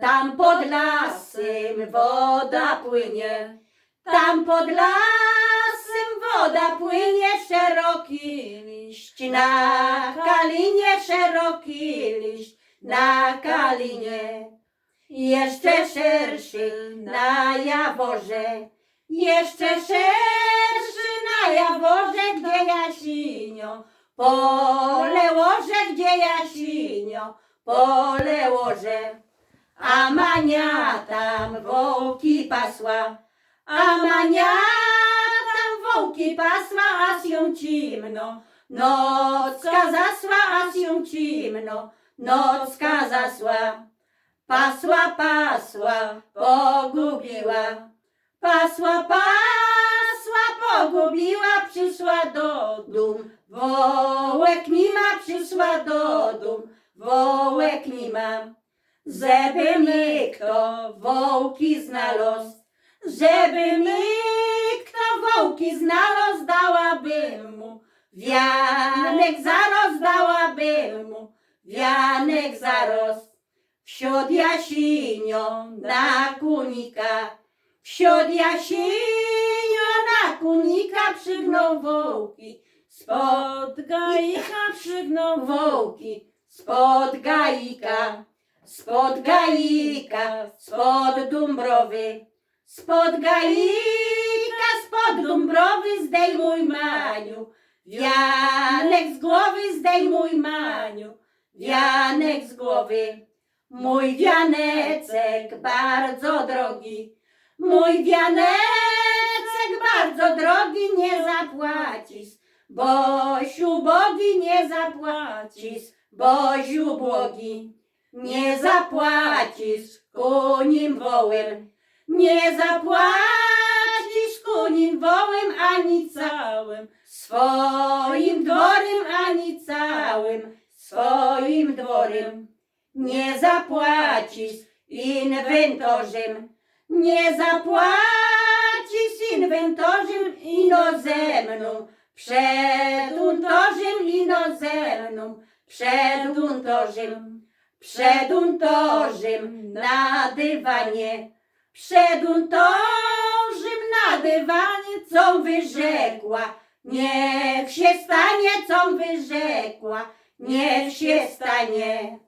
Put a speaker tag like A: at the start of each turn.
A: Tam pod lasem woda płynie, tam pod lasem woda płynie, szeroki liść na kalinie, szeroki liść na kalinie. Jeszcze szerszy na jaworze, jeszcze szerszy na jaworze, gdzie jasinio, pole łoże, gdzie jasinio, pole łoże. A Mania tam wołki pasła, a Mania tam wołki pasła, a się cimno. Nocka zasła, a się cimno, nocka zasła. Pasła, pasła, pogubiła. Pasła, pasła, pogubiła, przyszła do dum. Wołek mi ma, przyszła do Żeby mi kto wołki znalazł, żeby mi kto wołki znalazł, dałabym mu. Wianek zarost dałabym mu. Wianek zarost. Wsiod jasinią na kunika, wsiod jasinią na kunika przygnął wołki, spod gaika przygnął wołki, spod gaika, spod gaika, spod dumbrowy, spod gaika, spod dumbrowy zdejmuj maniu, wianek z głowy zdejmuj maniu, wianek z głowy. Mój wianecek bardzo drogi, mój wianecek bardzo drogi, nie zapłacisz, Bosiu bogi nie zapłacisz, Boziu błogi, nie zapłacisz kunim wołem, nie zapłacisz kunim wołem ani całym, swoim dworem ani całym, swoim dworem. Nie zapłacisz inwentorzem, nie zapłacisz inwentorzem inozemną, przed untorzem inozemną, przed untorzem, przed untorzem na dywanie, przed untorzem na dywanie, co wyrzekła, niech się stanie, co wyrzekła, niech się stanie.